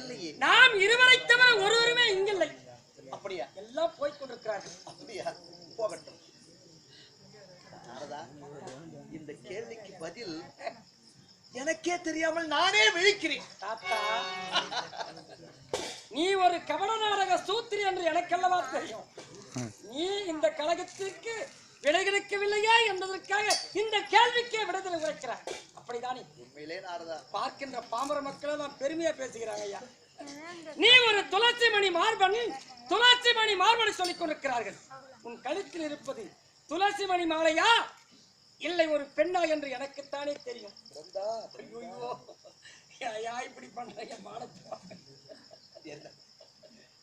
இல்லையே. நாம் இருவரை தவிர ஒருவருமே இங்கில்லை. அப்படியா? எல்லாம் போய்க் கொண்டிருக்கிறார்கள். அப்படியா? போகட்டும். இந்த கேள்விக்கு பதில் எனக்கே தெரியாமல் நானே விழிக்கிறேன். தாத்தா. நீ ஒரு கபட நாடக சூத்திரி என்று எனக்கல்லவா தெரியும். நீ இந்த கழகத்திற்கு விடை கிடைக்கவில்லையா என்பதற்காக இந்த கேள்விக்கே விடுதலை உரைக்கிறாய். அப்படிதானே? உண்மையிலே நாரதா. பார்க்கின்ற பாமர மக்கள் எல்லாம் பெருமையா பேசுகிறாங்க ஐயா. நீ ஒரு துளசி மணி மார்பன் துளசி மணி மார்பனை சொல்லிக் கொண்டிருக்கிறார்கள். உன் கழுத்தில் இருப்பது துளசி மணி மாலையா? இல்லை ஒரு பெண்ணா என்று எனக்குத்தானே தெரியும். ஐயோ யா இப்படி பண்றீங்க மானத்தை என்ன?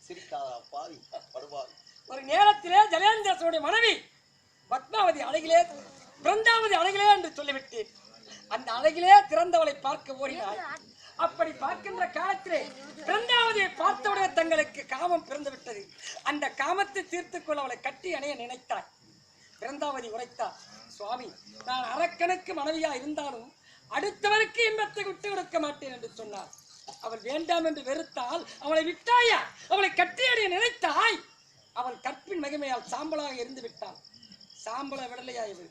சிரிக்காதா பாவி படுவாவி ஒரு நேரத்திலே ஜலேந்திரசனுடைய மனைவி பத்மாவதி அழகிலே பிறந்தாவதி அழகிலே என்று சொல்லிவிட்டு அந்த அழகிலே திறந்தவளை பார்க்க ஓடினாள். அப்படி பார்க்கின்ற காலத்திலே பிறந்தாவதியை பார்த்தவுடனே தங்களுக்கு காமம் பிறந்து விட்டது அந்த காமத்தை தீர்த்துக் கொள்ள அவளை கட்டி அணைய நினைத்தாள். பிறந்தாவதி உரைத்தார் சுவாமி நான் அரக்கனுக்கு மனைவியா இருந்தாலும் அடுத்தவருக்கு இன்பத்தை விட்டு கொடுக்க மாட்டேன் என்று சொன்னார் அவள் வேண்டாம் என்று வெறுத்தால் அவளை விட்டாயா? அவளை கட்டியடைய நினைத்தாய்? அவள் கற்பின் மகிமையால் சாம்பலாக இருந்து விட்டாள் சாம்பல விடலையா இது?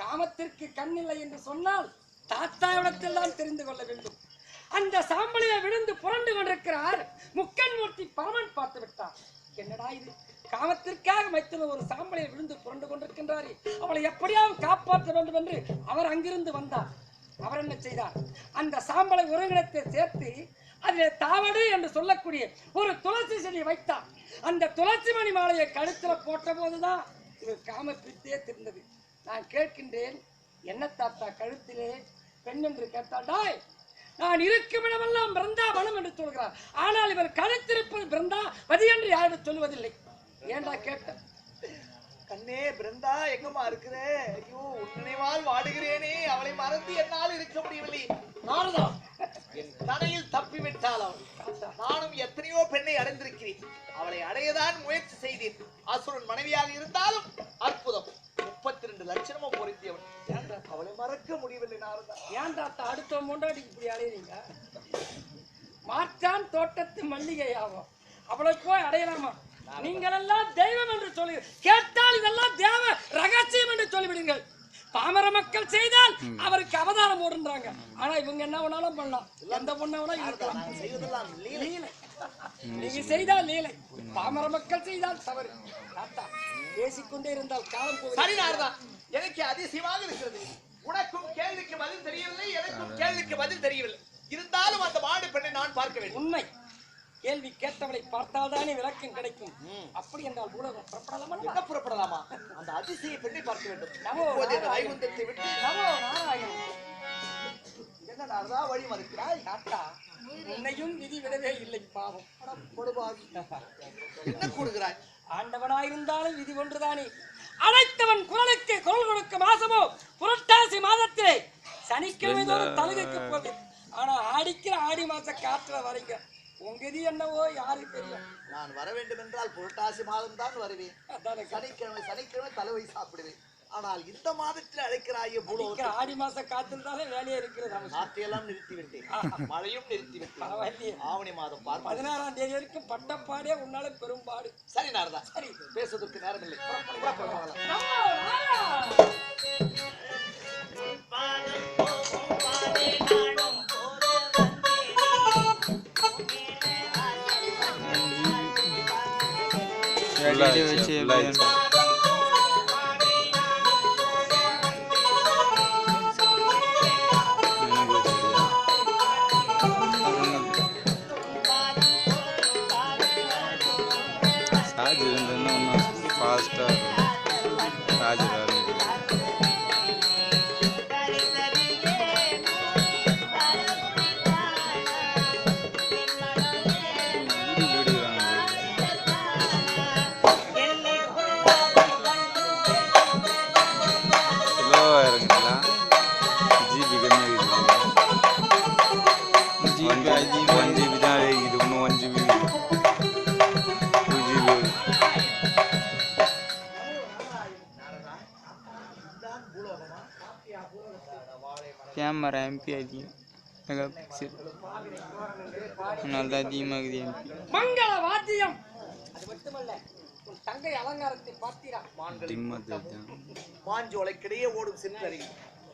காமத்திற்கு கண்ணில்லை என்று சொன்னால் தாத்தாவிடத்தில் தான் தெரிந்து கொள்ள வேண்டும். அந்த சாம்பலில விழுந்து புரண்டு கொண்டிருக்கிறார் முக்கன் மூர்த்தி பரமன் பார்த்து விட்டார். என்னடா இது? காமத்திற்காக மைத்தன ஒரு சாம்பலில் விழுந்து புரண்டு கொண்டிருக்கின்றாரே. அவளை எப்படியாவது காப்பாற்ற வேண்டும் என்று அவர் அங்கிருந்து வந்தார். அவர் என்ன செய்தார்? அந்த சாம்பலை உறவினத்தை சேர்த்து அதில் தாவடு என்று சொல்லக்கூடிய ஒரு துளசி செடியை வைத்தார். அந்த துளசி மணி மாலையை கழுத்தில் போட்ட போதுதான் இவர் காம பித்தே தெரிந்தது. நான் கேட்கின்றேன் என்ன தாத்தா கழுத்திலே பெண் என்று கேட்டால் டாய் நான் இருக்கும் இடமெல்லாம் பிருந்தாவனம் என்று சொல்கிறார். ஆனால் இவர் கழுத்திருப்பது பிருந்தா வதி என்று யாரும் சொல்லுவதில்லை ஏன்டா கேட்டேன் கண்ணே பிருந்தா எங்கம்மா இருக்கிற? ஐயோ உன் நினைவால் வாடுகிறேனே. அவளை மறந்து என்னால் இருக்க முடியவில்லை. நாரதா. என் தனையில் தப்பி விட்டாள் அவள். நானும் எத்தனையோ பெண்ணை அடைந்திருக்கிறேன். அவளை அடையதான் முயற்சி செய்தேன். அசுரன் மனைவியாக இருந்தாலும் அற்புதம். மறக்க முடியவில்லை நாரதா ஏன் தாத்தா அடுத்த முன்னாடி இப்படி அலையறீங்க? மாற்றான் தோட்டத்து மல்லிகை ஆகும் அவளை போய் அடையலாமா? நீங்களெல்லாம் தெய்வம் என்று சொல்லி கேட்டால் இதெல்லாம் தேவ ரகசியம் என்று சொல்லிவிடுங்கள். பாமர மக்கள் செய்தால் அவருக்கு அவதாரம் ஓடுன்றாங்க. ஆனா இவங்க என்ன வேணாலும் பண்ணலாம். எந்த பொண்ணை வேணா இருக்கலாம் நீங்க செய்தால் லீலை. பாமர மக்கள் செய்தால் தவறு. பேசிக்கொண்டே இருந்தால் காலம் சரி எனக்கு அதிசயமாக இருக்கிறது. உனக்கும் கேள்விக்கு பதில் தெரியவில்லை எனக்கும் கேள்விக்கு பதில் தெரியவில்லை. இருந்தாலும் அந்த மாடு பெண்ணை நான் பார்க்க வேண்டும். உண்மை. கேள்வி கேட்டவளை பார்த்தால்தானே விளக்கம் கிடைக்கும். அப்படி என்றால் உலகம் புறப்படலாமா என்ன புறப்படலாமா? அந்த அதிசய பெண்ணை பார்க்க வேண்டும். நமோ வைகுந்தத்தை விட்டு நமோ நாராயணன். என்ன நாரதா வழி மறுக்கிறாய்? தாத்தா உன்னையும் விதி விடவே இல்லை பாவம். கொடுபாவி. என்ன கூறுகிறாய்? ஆண்டவனாயிருந்தாலும் விதி ஒன்றுதானே. அழைத்தவன் குரலுக்கு குரல் கொடுக்கும் மாசமோ? புரட்டாசி மாதத்திலே. சனிக்கிழமை தோறும் தலுகைக்கு போகுது ஆனா ஆடிக்கிற ஆடி மாச காற்றுல வரீங்க. உங்க விதி என்னவோ யாருக்கு தெரியும். நான் வர வேண்டும் என்றால் புரட்டாசி மாதம் தான் வருவேன். அதானே. சனிக்கிழமை சனிக்கிழமை தலைவை சாப்பிடுவேன். ஆனால் இந்த மாதத்தில் அழைக்கிறாயே பூலோகத்தில் ஆடி மாச காத்துல தானே வேலையே இருக்கிறது அவசியம். காற்றையெல்லாம் நிறுத்தி விட்டேன் மழையும் நிறுத்தி விட்டேன் பரவாயில்லையே. ஆவணி மாதம் பார்ப்போம். பதினாறாம் தேதி வரைக்கும் பட்டப்பாடே உன்னால பெரும்பாடு. சரி நாரதா. சரி. பேசுவதற்கு புறப்படலாம். வெளியில வச்சு எம்பி அதிகம் மெகா பிக்சல் அதனால தான் அதிகமாகுது எம்பி மங்கள வாத்தியம் அது மட்டுமல்ல உன் தங்கை அலங்காரத்தை பார்த்தீரா மாஞ்சோலைக்கிடையே ஓடும் சிற்றறிவு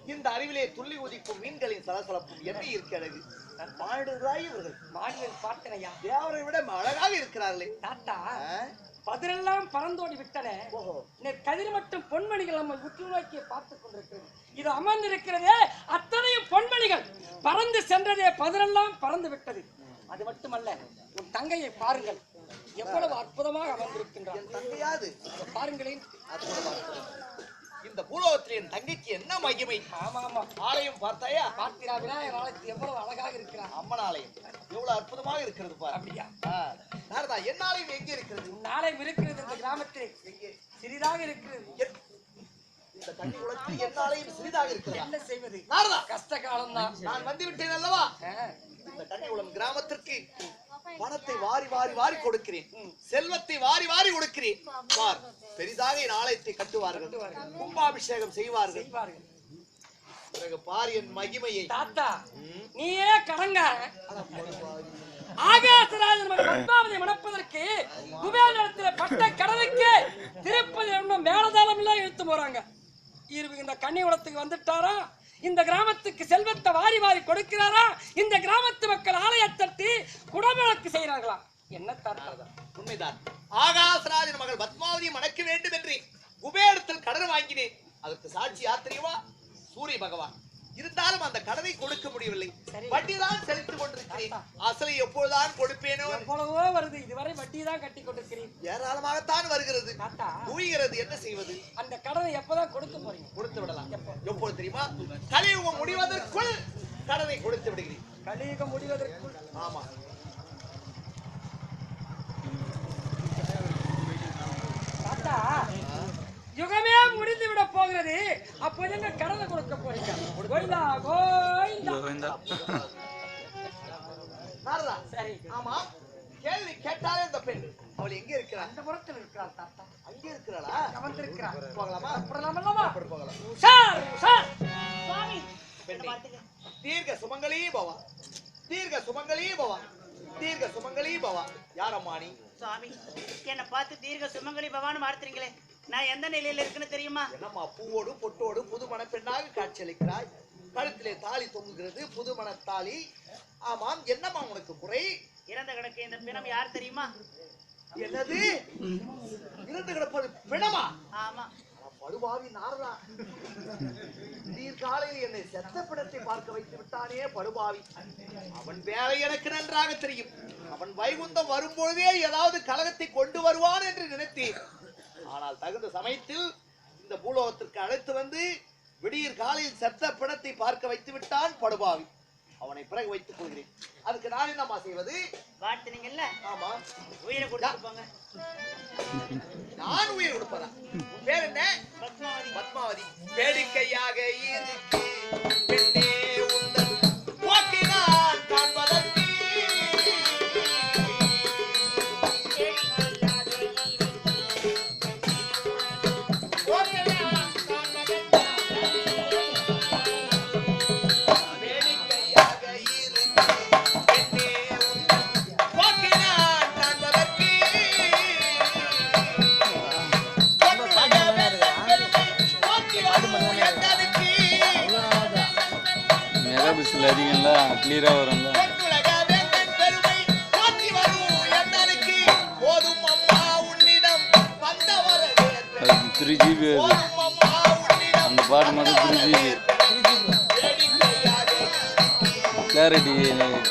இந்த அறிவிலே துள்ளி உதிக்கும் மீன்களின் சலசலப்பும் என்ன இருக்கிறது? பாடுகிறாய் இவர்கள். மாடுகள் பார்த்தனையா? தேவரை விட அழகாக இருக்கிறார்களே. தாத்தா ஆ? பதிரெல்லாம் பறந்தோடி விட்டன. கதிர் மட்டும் பொன்மணிகள் நம்ம உற்று நோக்கி பார்த்துக் கொண்டிருக்கிறது. இது அமர்ந்திருக்கிறதே அத்தனையும் பொன்மணிகள் பறந்து சென்றதே பதிரெல்லாம் பறந்து விட்டது. அது மட்டுமல்ல உன் தங்கையை பாருங்கள். எவ்வளவு அற்புதமாக அமர்ந்திருக்கின்றார் என் தங்கையாது பாருங்களேன். இந்த பூலோகத்தில் என் தங்கைக்கு என்ன மகிமை? ஆமா ஆமா ஆலயம் பார்த்தாயா? பார்த்திரா விநாயகர் ஆலயத்தில் எவ்வளவு அழகாக இருக்கிறார் அம்மன் ஆலயம் எவ்வளவு அற்புதமாக இருக்கிறது பாரு. அப்படியா. நாரதா என் ஆலயம் எங்க இருக்கிறது? நாளை இருக்கிறது இந்த கிராமத்தில். எங்கே? சிறிதாக இருக்கிறது. இந்த தண்ணி குளத்தில் என் ஆலயம் சிறிதாக இருக்கிறதா. என்ன செய்வது? நாரதா! கஷ்ட காலம்தான் நான் வந்து விட்டேன் அல்லவா இந்த கிராமத்திற்கு பணத்தை வாரி வாரி வாரி கொடுக்கிறேன். செல்வத்தை வாரி வாரி கொடுக்கிறேன். பார் பெரிதாக என் ஆலயத்தை கட்டுவார்கள். கும்பாபிஷேகம் செய்வார்கள். பிறகு பார் என் மகிமையை. தாத்தா. நீயே கடங்காரன் ஆகாசராஜன் பத்மாவதி மணப்பதற்கு குபேரத்துல பட்ட கடலுக்கு திருப்பதி மேலதாளம் எல்லாம் இழுத்து போறாங்க. இரு இந்த கன்னிகுளத்துக்கு வந்துட்டாரா? இந்த கிராமத்துக்கு செல்வத்தை வாரி வாரி கொடுக்கிறாரா? இந்த கிராமத்து மக்கள் ஆலயத்தட்டி குடவிளக்கு செய்கிறார்களா? என்ன தாத்தா உண்மைதான். ஆகாசராஜன் மகள் பத்மாவதி மணக்க வேண்டும் என்று குபேரத்தில் கடன் வாங்கினேன். அதற்கு சாட்சி யாத்திரியவா சூரிய பகவான். இருந்தாலும் அந்த கடனை கொடுக்க முடியவில்லை. சரி. வட்டிதான் செலுத்திக் கொண்டிருக்கிறேன். அசலை எப்பொழுதுதான் கொடுப்பேனோ? எவ்வளவோ வருது. இதுவரை வட்டி தான் கட்டி கொண்டிருக்கிறீங்க ஏராளமாகத்தான் வருகிறது. தாத்தா. குவிகிறது என்ன செய்வது? அந்த கடனை எப்பதான் கொடுக்க போறீங்க? கொடுத்து விடலாம். எப்போது தெரியுமா? கலியுகம் முடிவதற்குள் கடனை கொடுத்து விடுகிறேன். கலியுகம் முடிவதற்குள்? ஆமா தாத்தா யுகமே முடிந்து விட அப்போ எங்க கடனை கொடுக்க போறீங்க? கோயிந்தா கோவிந்தா. நாரதா சரி. ஆமா கேள்வி கேட்டாலே இந்த பெண். அவள் எங்க இருக்கிறாள் அந்த புறத்தில் இருக்கிறார் தாத்தா. அங்கே இருக்கிறாளா? அமர்ந்திருக்கிறார் போகலாமா? அப்படி போகலாம். உஷார் உஷார் சுவாமி. தீர்க்க சுமங்கலி பவா. தீர்க்க சுமங்கலி பவா. தீர்க்க சுமங்கலி பவா. யாரம்மா நீ? சுவாமி என்னை பார்த்து தீர்க்க சுமங்கலி பவான்னு மாறுத்துறீங்களே. நான் எந்த நிலையில இருக்குன்னு தெரியுமா? என்னம்மா பூவோடு பொட்டோடு புது பெண்ணாக காட்சியளிக்கிறாய். கழுத்திலே தாலி தொங்குகிறது புது தாலி. ஆமாம் என்னம்மா உனக்கு குறை? இறந்த கிடக்கு இந்த பிணம் யார் தெரியுமா? என்னது? இருந்து கிடப்பது பிணமா? ஆமா. அட படுபாவி நாரதா. நீர் காலையில் என்னை செத்த பிணத்தை பார்க்க வைத்து விட்டானே படுபாவி. அவன் வேலை எனக்கு நன்றாக தெரியும். அவன் வைகுந்தம் வரும்பொழுதே ஏதாவது கலகத்தை கொண்டு வருவான் என்று நினைத்தேன். ஆனால் தகுந்த சமயத்தில் இந்த பூலோகத்திற்கு அழைத்து வந்து விடியற் காலையில் செத்த பிணத்தை பார்க்க வைத்து விட்டான் படுபாவி. அவனை பிறகு வைத்துக் கொள்கிறேன். அதுக்கு நான் என்னம்மா செய்வது? வாழ்த்துனீங்கல்ல ஆமா. உயிரை கொடுத்துட்டு போங்க நான் உயிர் கொடுப்பதா? பேர் என்ன? பத்மாவதி. பத்மாவதி. வேடிக்கையாக இருக்கு.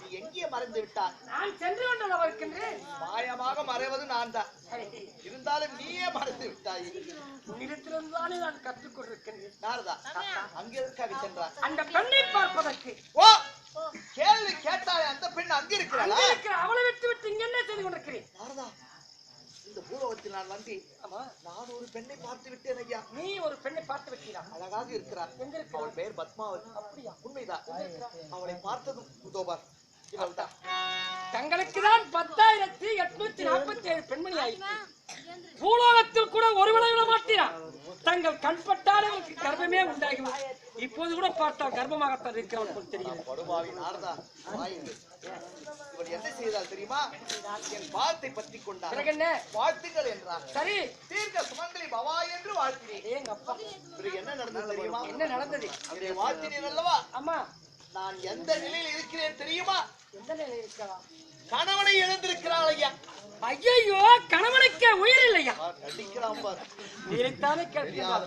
நீ எங்கே மறைந்து விட்டாய்? நான் சென்று கொண்டு மாயமாக மறைவது நான் தான் இருந்தாலும் நீயே மறைந்து விட்டாய். உன்னிடத்திலிருந்து தானே நான் கற்றுக் கொண்டிருக்கின்றேன் நாரதா அங்கே எதற்காக சென்றார். அந்த பெண்ணை பார்ப்பதற்கு. ஓ கேள்வி கேட்டாலே அந்த பெண் அங்க இருக்கிறாளா? இருக்கிற அவளை விட்டு விட்டு இங்க என்ன செய்து கொண்டிருக்கிறேன்? நாரதா இந்த பூலோகத்தில் நான் வந்து ஆமா. நான் ஒரு பெண்ணை பார்த்து விட்டேன் ஐயா. நீ ஒரு பெண்ணை பார்த்து விட்டீரா? அழகாக இருக்கிறார். எங்க இருக்கிறாள்? அவள் பெயர் பத்மாவதி. அப்படியா? உண்மைதான். அவளை பார்த்ததும் உதோபார். இவள்தான் தங்களுக்கு தான் பத்தாயிரத்தி எட்நூத்தி நாற்பத்தி ஏழு பெண்மணி ஆயிற்று பூலோகத்தில் கூட ஒருவனை விட மாட்டீரா? தங்கள் கண்பட்டாளர்களுக்கு கர்ப்பமே உண்டாகிவிடும் இப்போது கூட பார்த்தால் கர்ப்பமாகத்தான் வாயுங்க. இவள் என்ன செய்தால் தெரியுமா? என் வாழ்த்தை பற்றி கொண்டார். என்ன? என்றார். சரி. தீர்க்க சுமங்கலி பவா என்று வாழ்த்தினேன். ஏங்க அப்பா. பிறகு என்ன நடந்தது தெரியுமா? என்ன நடந்தது? அல்லவா? நான் எந்த நிலையில் இருக்கிறேன் தெரியுமா? எந்த நிலையில் இருக்கலாம்? கணவனை இழந்திருக்கிறாள் ஐயா. ஐயோ கணவனுக்கே உயிர் இல்லையா? பார், நடிக்கிறான் பார்.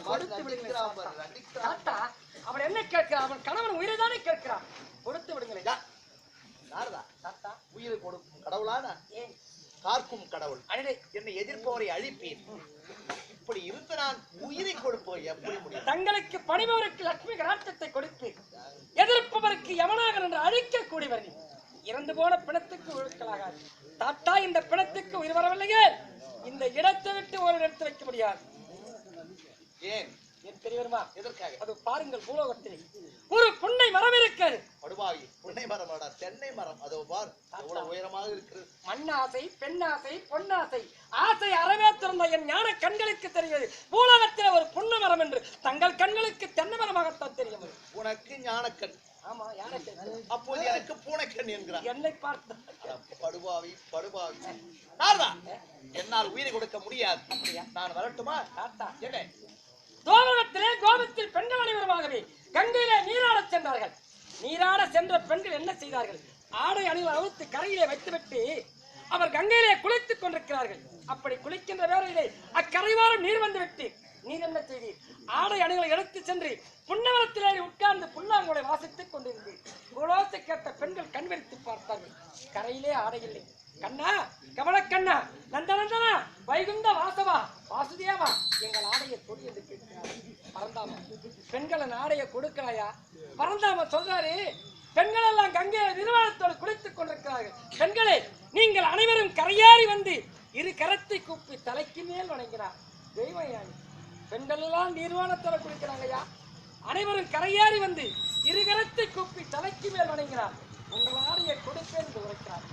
கொடுத்து பார், நடிக்கிறான். தாத்தா அவன் என்ன கேட்கிறான் அவன் கணவன் உயிரை தானே கேட்கிறான் கொடுத்து விடுங்களேன். ஐயா, நாரதா தாத்தா உயிரை கொடுக்கும் கடவுளான ஏன்? காக்கும் கடவுள். என்னை எதிர்ப்பவரை அழிப்பேன் இப்படி இருந்து நான் உயிரை கொடுப்போம். எப்படி முடியும்? தங்களுக்கு பணிபவருக்கு லட்சுமி கடாட்சத்தை கொடுத்து எதிர்ப்பவருக்கு யமனாக என்று அழிக்கக்கூடியவர் நீ. இறந்து போன பிணத்துக்கு ஒழுக்கலாகாது. தாத்தா இந்த பிணத்துக்கு உயிர் வரவில்லையே. இந்த இடத்தை விட்டு ஒரு எடுத்து வைக்க முடியாது. ஏன்? என் பெரியவருமா எதற்காக? அது பாருங்கள் பூலோகத்தில். ஒரு புன்னை மரம் இருக்கிறது. படுபாவி புன்னை மரமாடா தென்னை மரம். அதோ பார் எவ்வளவு உயரமாக இருக்கிறது. மண்ணாசை பெண்ணாசை பொன்னாசை. ஆசை அறவே திறந்த என் ஞான கண்களுக்கு தெரிவது பூலோகத்தில் ஒரு புன்னை மரம் என்று தங்கள் கண்களுக்கு தென்னை மரமாகத்தான் தெரியும். உனக்கு ஞானக்கண். ஆமா தெரியும்? அப்போது எனக்கு பூனைக்கண் என்கிறான் என்னை பார்த்து படுபாவி படுபாவி. நாரதா. என்னால் உயிரை கொடுக்க முடியாது. நான் வரட்டுமா? தாத்தா. என்ன? தோமகத்திலே கோபத்தில் பெண்கள் அனைவருமாகவே கங்கையிலே நீராடச் சென்றார்கள். நீராட சென்ற பெண்கள் என்ன செய்தார்கள்? ஆடை அணிகள் அவுத்து கரையிலே வைத்துவிட்டு அவர் கங்கையிலே குளித்துக் கொண்டிருக்கிறார்கள். அப்படி குளிக்கின்ற வேளையிலே அக்கரைவாரம் நீர் வந்துவிட்டு நீர் என்ன செய்தீர்? ஆடை அணிகளை எடுத்து சென்று புன்னவரத்திலே உட்கார்ந்து புல்லாங்குழை வாசித்துக் கொண்டிருந்து குலோசை கேட்ட பெண்கள் கண்விரித்து பார்த்தார்கள். கரையிலே ஆடை இல்லை. கண்ணா கமலக்கண்ணா நந்தநந்தனா வைகுந்த வாசவா வாசுதேவா எங்கள் ஆடையை கொடு என்று கேட்கிறார். பரந்தாம பெண்களின் ஆடையை கொடுக்கலையா பரந்தாம சொல்றாரு பெண்கள் எல்லாம் கங்கை நிர்வாணத்தோடு குளித்துக் கொண்டிருக்கிறார்கள். பெண்களே நீங்கள் அனைவரும் கரையாறி வந்து இரு கரத்தை கூப்பி தலைக்கு மேல் வணங்கினார். தெய்வம் யானி பெண்கள் எல்லாம் நிர்வாணத்தோடு குளிக்கிறாங்கய்யா அனைவரும் கரையாறி வந்து இரு கரத்தை கூப்பி தலைக்கு மேல் வணங்கினார். உங்கள் ஆடையை கொடுப்பேன் என்று உரைக்கிறார்.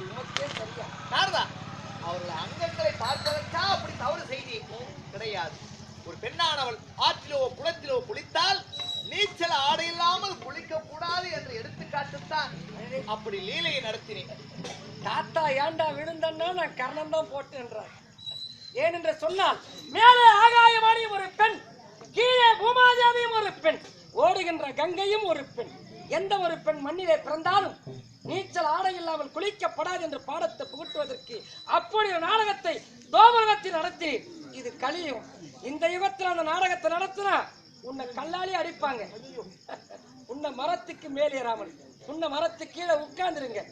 இது உமக்கே சரியா? நாரதா அவர்கள் அங்கங்களை பார்ப்பதற்கா அப்படி தவறு செய்தி கிடையாது. ஒரு பெண்ணானவள் ஆற்றிலோ குளத்திலோ குளித்தால் நீச்சல் ஆடை இல்லாமல் குளிக்க கூடாது என்று எடுத்துக்காட்டுத்தான் அப்படி லீலையை நடத்தினேன். தாத்தா ஏன்டா விழுந்தன்னா நான் கர்ணம் தான் போட்டுன்றார். ஏனென்று சொன்னால் மேலே ஆகாயவாணி ஒரு பெண் கீழே பூமாதேவியும் ஒரு பெண் ஓடுகின்ற கங்கையும் ஒரு பெண். எந்த ஒரு பெண் மண்ணிலே பிறந்தாலும் நீச்சல் ஆடை இல்லாமல் குளிக்கப்படாது என்று பாடத்தை புகட்டுவதற்கு அப்படி ஒரு நாடகத்தை தோபகத்தில் நடத்தி இது கலியுகம். இந்த யுகத்தில் அந்த நாடகத்தை நடத்தினா உன்னை கல்லாலே அடிப்பாங்க. உன்னை மரத்துக்கு மேலேறாமல் உன்னை மரத்துக்கு கீழே உட்கார்ந்துருங்க.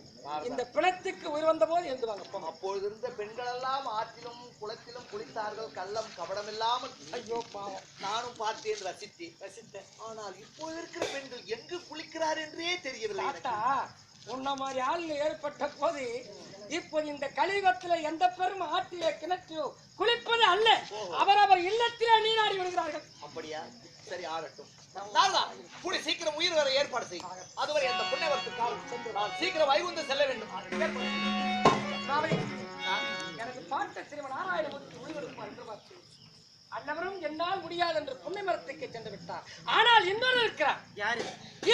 இந்த பிணத்துக்கு உயிர் வந்த போது எழுந்துவாங்க அப்பொழுது இருந்த பெண்கள் எல்லாம் ஆற்றிலும் குளத்திலும் குளித்தார்கள். கள்ளம் கபடம் இல்லாமல் ஐயோ பாவம். நானும் பார்த்தேன் ரசித்தேன். ரசித்தேன். ஆனால் இப்போ இருக்கிற பெண்கள் எங்கு குளிக்கிறார் என்றே தெரியவில்லை உன்ன மாதிரி ஆளுங்க ஏற்பட்ட போது இப்போ இந்த கலியுகத்துல எந்த பெரும் ஆற்றிலே கிணற்றிலோ குளிப்பது அல்ல. அவரவர் இல்லத்திலே நீராடி விடுகிறார்கள். அப்படியா? சரி கூடி சீக்கிரம் உயிர் வர ஏற்பாடு செய். அதுவரை அந்த புண்ணியவத்துக்காக நான் சீக்கிரம் வைகுந்து செல்ல வேண்டும். எனக்கு பார்த்த சிறுவன் நாராயணமூர்த்தி உயிரிழப்பார் என்று பார்த்தேன் அன்னவரும் என்னால் முடியாது என்று புன்னை மரத்துக்கு சென்று விட்டார். ஆனால் இன்னொரு இருக்கிறார். யாரு?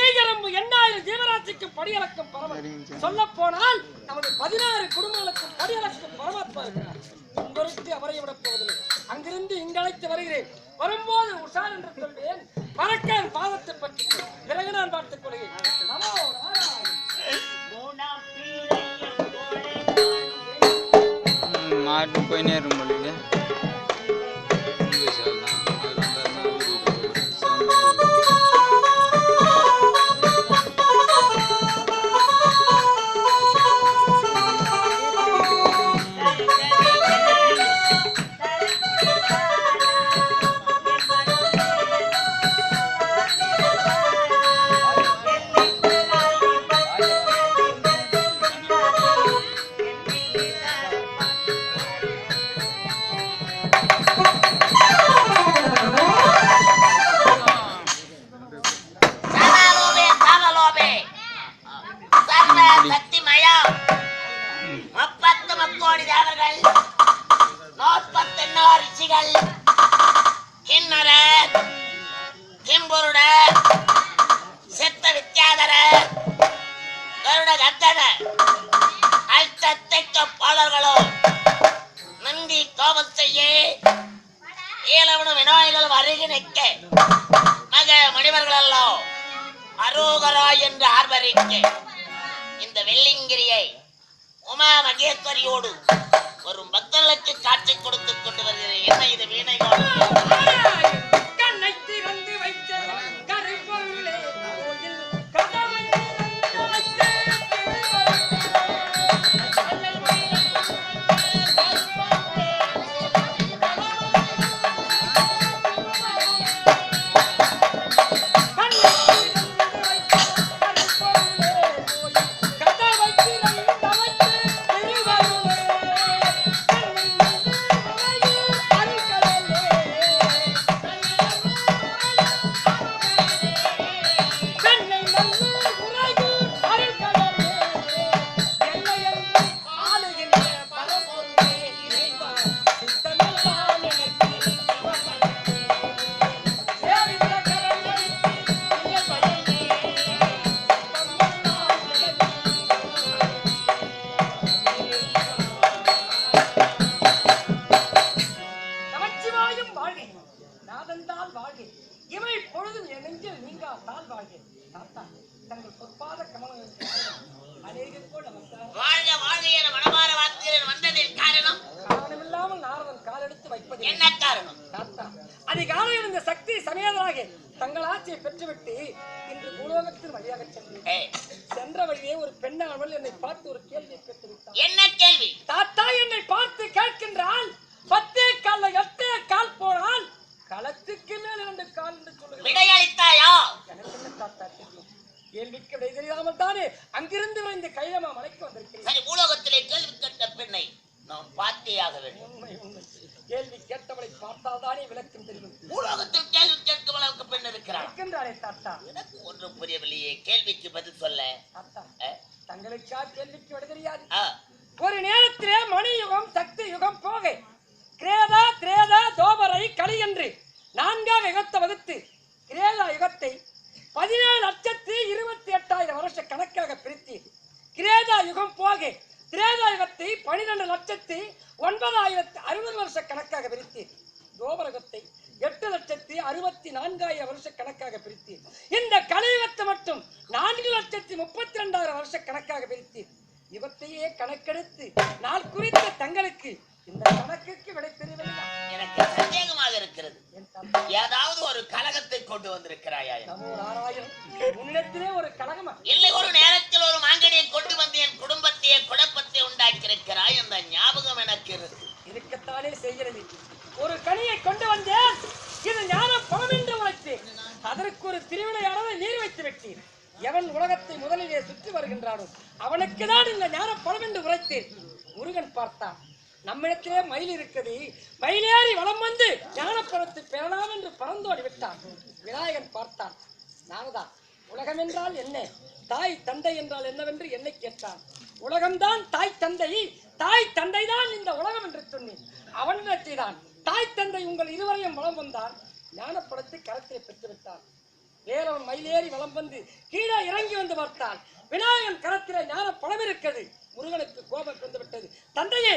ஈகரம்பு எண்ணாயிரம் ஜீவராசிக்கு படியளக்கும் பரமன் சொல்ல போனால் நமது பதினாறு குடும்பங்களுக்கும் படியளக்கும் பரமாத்மா இருக்கிறார். உங்களுக்கு அவரை விடப் போவதில்லை. அங்கிருந்து இங்கழைத்து வருகிறேன். வரும்போது உஷார் என்று சொல்வேன். பறக்கான் பாதத்தை பற்றி பிறகு நான் பார்த்துக் கொள்கிறேன். நமோ மாட்டு போயினே இருக்கும் முக்கோடி தேவர்கள் நாற்பத்தெண்ணா ரிஷிகள் கிண்ணர கிம்புருட. சித்த வித்யாதர கருட கத்தன அஷ்டத்தைக்க தொப்பாளர்களோ. நந்தி கோபம் செய்ய. ஏலவனும் விநாயகரும் அருகி நிற்க. மக மனிதர்களெல்லாம் அரோகரா என்று ஆர்வரிக்க. இந்த வெள்ளிங்கிரியை உமா மகேஸ்வரியோடு வரும் பக்தர்களுக்கு காட்சி கொடுத்து கொண்டு வருகிறேன். என்ன இது வீணையோடு கேட்டவளை பார்த்தால் தானே விளக்கம் தெரியும். கேள்வி கேட்கும் அளவுக்கு பெண் இருக்கிறாள். இருக்கின்றாரே தாத்தா. எனக்கு ஒன்றும் புரியவில்லையே. கேள்விக்கு பதில் சொல்ல. தாத்தா தங்களுக்கா கேள்விக்கு விட தெரியாது. ஒரு நேரத்திலே மணி யுகம் சக்தி யுகம் போக. கிரேதா திரேதா தோபரை களி என்று நான்காம் யுகத்தை வகுத்து கிரேதா யுகத்தை பதினேழு லட்சத்தி இருபத்தி எட்டாயிரம் வருஷ கணக்காக பிரித்து கிரேதா யுகம் போக திரேதா யுகத்தை பனிரெண்டு லட்சத்தி ஒன்பதாயிரத்தி அறுபது வருஷ கணக்காக பிரித்து கோபரகத்தை எட்டு லட்சத்தி அறுபத்தி நான்காயிரம் வருஷ கணக்காக பிரித்து இந்த கலியுகத்தை மட்டும் நான்கு லட்சத்தி முப்பத்தி ரெண்டாயிரம் வருஷ கணக்காக பிரித்து யுகத்தையே கணக்கெடுத்து நாள் குறித்த தங்களுக்கு இந்த கணக்குக்கு விடை தெரியவில்லை எனக்கு சந்தேகமாக இருக்கிறது. ஏதாவது ஒரு கலகத்தை கொண்டு வந்திருக்கிறாயா உன்னிடத்திலே ஒரு கழகமா இல்லை ஒரு நேரத்தில் ஒரு மாங்கனியை கொண்டு வந்து என் குடும்பத்தையே குழப்பத்தை உண்டாக்கியிருக்கிறாய் அந்த ஞாபகம் எனக்கு இருக்கு இருக்கத்தானே செய்கிறது ஒரு கனியை கொண்டு வந்தேன் இது ஞான பணம் என்று உழைத்தேன் திருவிளையாடலை நீர் வைத்து விட்டீர். எவன் உலகத்தை முதலிலே சுற்றி வருகின்றானோ அவனுக்கு தான் இந்த ஞான பலம் என்று உரைத்தேன். முருகன் பார்த்தான். நம்மிடத்திலே மயில் இருக்குது. மயிலேறி வலம் வந்து ஞானப்பழத்தை பெறலாம் என்று பறந்தோடி விட்டான். விநாயகன் பார்த்தான். நானதான் உலகம் என்றால் என்ன? தாய் தந்தை என்றால் என்னவென்று என்னை கேட்டான். உலகம்தான் தாய் தந்தை. தாய் தந்தை தான் இந்த உலகம் என்று சொன்னேன். அவனிடத்தை தான் தாய் தந்தை உங்கள் இருவரையும் வளம் வந்தான். ஞானப்படத்தை கரத்திலே பெற்று விட்டான் வேறவன் மயிலேறி வலம் வந்து கீழே இறங்கி வந்து பார்த்தான் விநாயகன் கரத்திலே ஞான பழம் இருக்கிறது முருகனுக்கு கோபம் வந்து விட்டது தந்தையே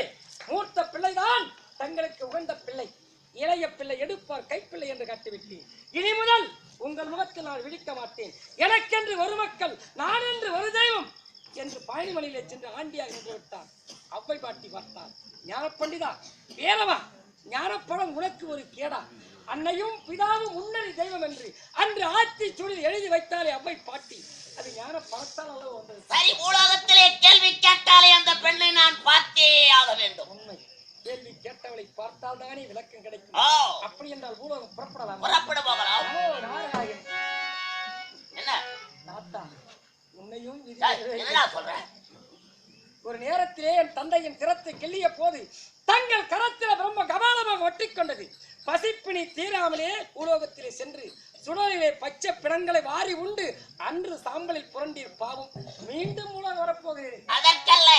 மூர்த்த பிள்ளைதான் தங்களுக்கு உகந்த பிள்ளை. இளைய பிள்ளை எடுப்பார் கைப்பிள்ளை என்று காட்டிவிட்டு இனி முதல் உங்கள் முகத்தில் நான் விழிக்க மாட்டேன். எனக்கென்று ஒரு மக்கள் நான் என்று ஒரு தெய்வம் என்று பழனிமலையிலே சென்று ஆண்டியாக நின்று விட்டான் அவ்வை பாட்டி பார்த்தார் ஞானப்பண்டிதா வேறவா? ஞானப்பழம் உனக்கு ஒரு கேடா. அன்னையும் பிதாவும் முன்னணி தெய்வம் என்று அன்று ஆத்தி சுழில் எழுதி வைத்தாலே அவ்வை பாட்டி. அது ஞான பழத்தால் அளவு வந்தது. சரி பூலோகத்திலே கேள்வி கேட்டாலே அந்த பெண்ணை நான் பார்த்தே ஆக வேண்டும். உண்மை. கேள்வி கேட்டவளை பார்த்தால் தானே விளக்கம் கிடைக்கும். அப்படி என்றால் பூலோகம் புறப்படலாம்? புறப்பட போகலாம். என்ன? தாத்தா உன்னையும் ஒரு நேரத்திலே என் தந்தையின் திறத்தை கிள்ளிய போது தங்கள் கரத்தில் பிரம்ம கபாலமாக ஒட்டிக்கொண்டது பசிப்பினி தீராமலே உலோகத்திலே சென்று சுடலிலே பச்சை பிணங்களை வாரி உண்டு அன்று சாம்பலில் புரண்டீர் பாவம். மீண்டும் உலகம் வரப்போகிறேன் அதற்கல்ல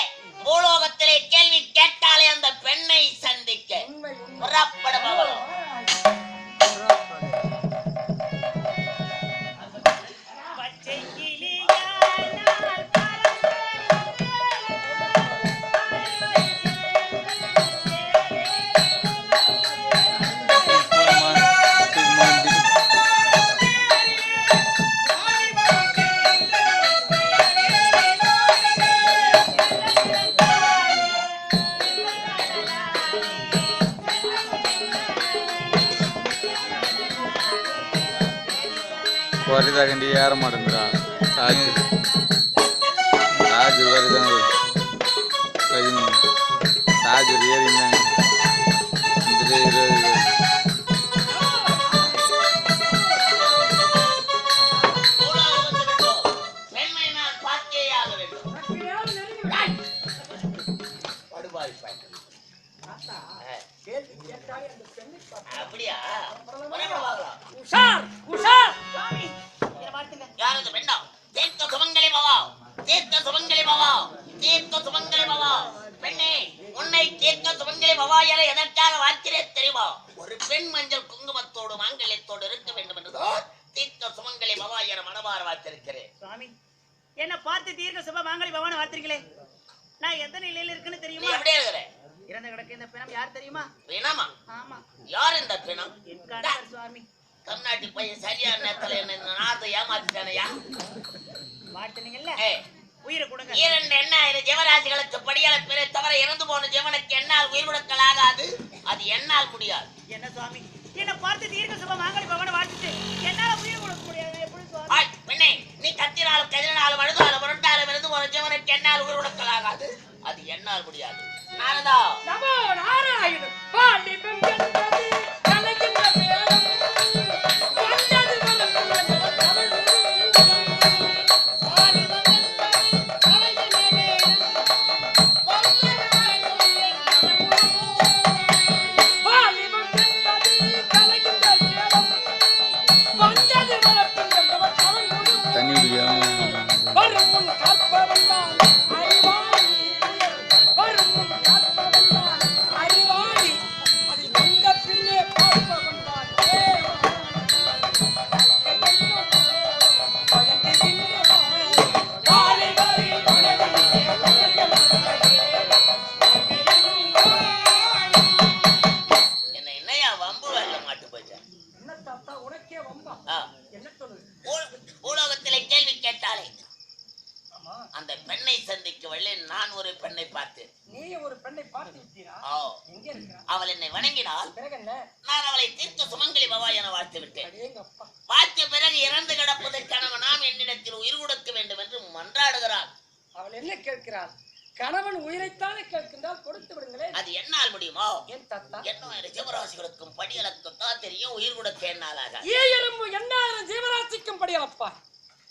பூலோகத்திலே கேள்வி கேட்டாலே அந்த பெண்ணை சந்திக்க. உண்மை வருதா கண்டி ஏற மாட்டேங்கிறான். தீர்க்க சுமங்கலி பவா. பெண்ணே உன்னை தீர்க்க சுமங்கலி பவா என எதற்காக வாழ்க்கிறேன் தெரியுமா? ஒரு பெண் மஞ்சள் குங்குமத்தோடு மாங்கல்யத்தோடு இருக்க வேண்டும் என்றுதான் தீர்க்க சுமங்கலி பவா என மனமாற வாழ்த்திருக்கிறேன் சுவாமி என்னை பார்த்து தீர்க்க சுப மாங்கலி பவான வார்த்தைங்களே நான் எந்த நிலையில இருக்குன்னு தெரியுமா? எப்படி இருக்கிற? இறந்து கிடக்க இந்த பிணம் யார் தெரியுமா? பிணமா? ஆமா. யார் இந்த பிணம்? என் கணவர் சுவாமி. கர்நாட்டி பையன் சரியான நேரத்துல என்ன நாட்டை ஏமாத்திட்டானையா ஏய் உயிரை கொடுங்க. என்ன ஆயிரம் ஜீவராசிகளுக்கு படியால பிற தவிர இறந்து போன ஜீவனுக்கு என்னால் உயிர் கொடுக்கல் ஆகாது. அது என்னால் முடியாது. என்ன சுவாமி? என்னை பார்த்து தீர்க்க சுப மாங்கலி பவான வாழ்த்துட்டு என்னால உயிர் கொடுக்க முடியாது எப்படி சுவாமி? ஆய், பெண்ணே நீ கத்தினாலும் கதிரினாலும் அழுதாலும் முரண்டாலும் இருந்து போன ஜீவனுக்கு என்னால் உயிர் கொடுக்கல் ஆகாது. அது என்னால் முடியாது. நாரதா. நமோ நாராயணன். பெண்ணை பார்த்தேன் நீ ஒரு பெண்ணை பார்த்து விட்டீரா? எங்க இருக்கிறா? அவள் என்னை வணங்கினால் பிறகு என்ன நான் அவளை தீர்க்க சுமங்கலி பவா என வாழ்த்து விட்டேன். பார்த்த பிறகு இறந்து கிடப்பதை கணவனாம் என்னிடத்தில் உயிர் கொடுக்க வேண்டும் என்று மன்றாடுகிறாள் அவள் என்ன கேட்கிறாள்? கணவன் உயிரைத்தானே கேட்கின்றால் கொடுத்து விடுங்களேன். அது என்னால் முடியுமோ? ஏன் தாத்தா. எண்ணாயிரம் ஜீவராசிகளுக்கும் படியளக்கும் தான் தெரியும் உயிர் கொடுக்க என்னாலாக ஈ எறும்பு எண்ணாயிரம் ஜீவராசிக்கும் படியளப்பாய்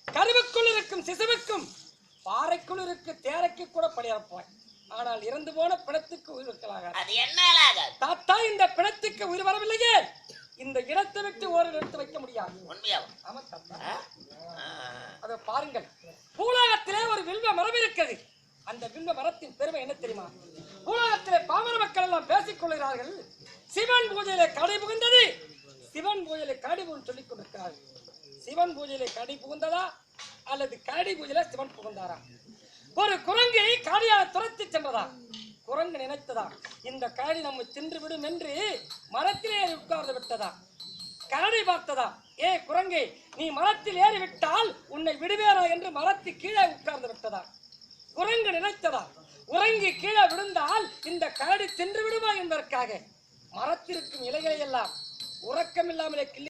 கருவுக்குள் இருக்கும் சிசுவுக்கும் பாறைக்குள் இருக்கு தேரைக்கு கூட படியளப்பாய் ஆனால் இறந்து போன பிணத்துக்கு உயிர் வைக்கலாக அது என்னாலாக தாத்தா இந்த பிணத்துக்கு உயிர் வரவில்லையே. இந்த இடத்தை விட்டு ஓரில் எடுத்து வைக்க முடியாது. ஆமா தாத்தா. அதை பாருங்கள். பூலோகத்திலே ஒரு வில்வ மரம் இருக்கிறது அந்த வில்வ மரத்தின் பெருமை என்ன தெரியுமா? பூலோகத்திலே பாமர மக்கள் எல்லாம் பேசிக் கொள்கிறார்கள். சிவன் பூஜையிலே கடை புகுந்தது. சிவன் பூஜையிலே கரடி புகுந்து சொல்லிக் கொண்டிருக்கிறார்கள். சிவன் பூஜையிலே கடி புகுந்ததா? அல்லது கரடி பூஜையில சிவன் புகுந்தாரா ஒரு குரங்கை காடியால் துரத்தி சென்றதா? குரங்கு நினைத்ததா? இந்த கரடி நம்ம தின்று விடும் என்று மரத்திலே ஏறி உட்கார்ந்து விட்டதா? கரடி பார்த்ததா? ஏ குரங்கை நீ மரத்தில் ஏறிவிட்டால் உன்னை விடுவேனா என்று மரத்து கீழே உட்கார்ந்து விட்டதா? குரங்கு நினைத்ததா? உறங்கி கீழே விழுந்தால் இந்த கரடி தின்று விடுமா என்பதற்காக? மரத்திற்கும் இலைகளை எல்லாம் உறக்கமில்லாமலே கிள்ளி